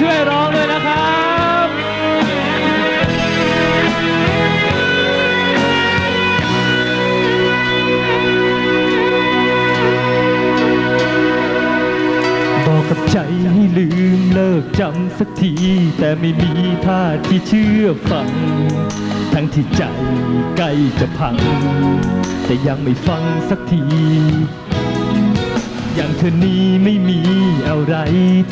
ช่วยร้องด้วยนะครับบอกกับใจให้ลืมเลิกจำสักที แต่ไม่มีท่าที่เชื่อฟัง ทั้งที่ใจใกล้จะพัง แต่ยังไม่ฟังสักที เธอนี้ไม่มีอะไร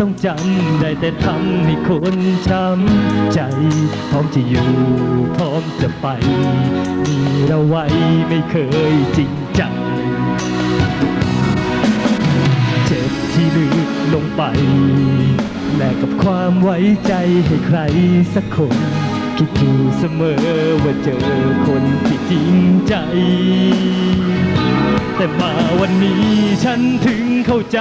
ต้องจำ ได้แต่ทำให้คนช้ำใจ พร้อมจะอยู่ พร้อมจะไป มีเราไว้ไม่เคยจริงจัง เจ็บที่ลึกลงไป แลกกับความไว้ใจให้ใครสักคน คิดอยู่เสมอว่าเจอคนที่จริงใจ แต่มาวันนี้ฉันถึงเข้าใจ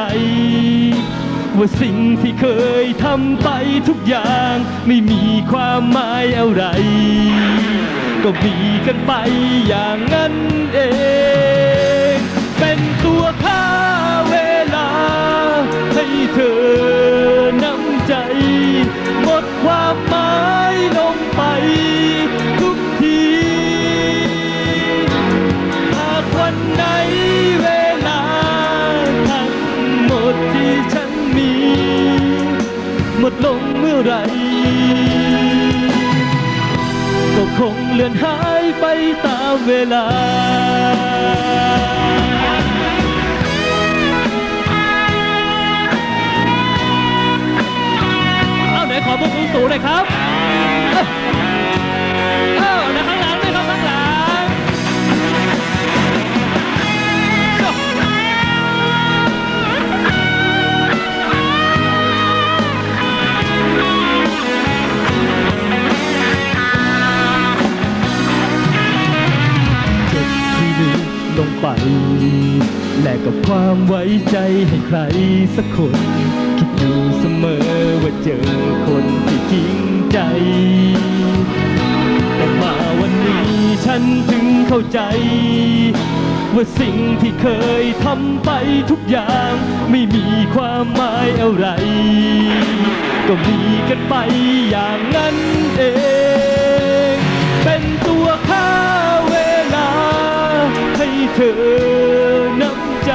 ว่าสิ่งที่เคยทำไปทุกอย่าง ไม่มีความหมายอะไร ก็มีกันไปอย่างนั้นเองื่อไรก็คงเลือนหายไปตามเวลาเอาไหนขอบุกสูงๆหน่อยครับ ลงไป แลกกับความไว้ใจให้ใครสักคน คิดอยู่เสมอว่าเจอคนที่จริงใจ แต่มาวันนี้ฉันถึงเข้าใจ ว่าสิ่งที่เคยทำไปทุกอย่าง ไม่มีความหมายอะไร ก็มีกันไปอย่างนั้นเอง เธอนำใจ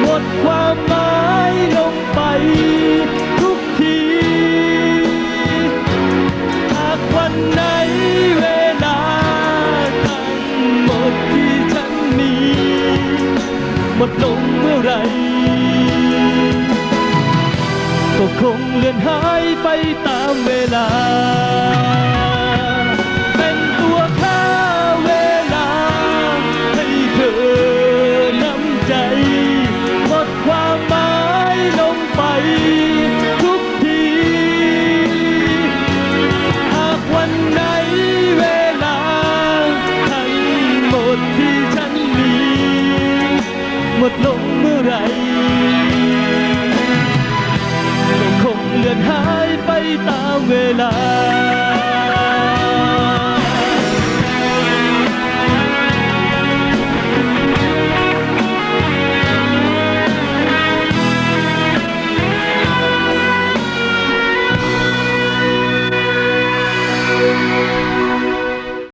หมดความหมายลงไปทุกที หากวันไหนเวลาทั้งหมดที่ฉันมี หมดลงเมื่อไรก็คงเลือนหายไปตามเวลา 未来。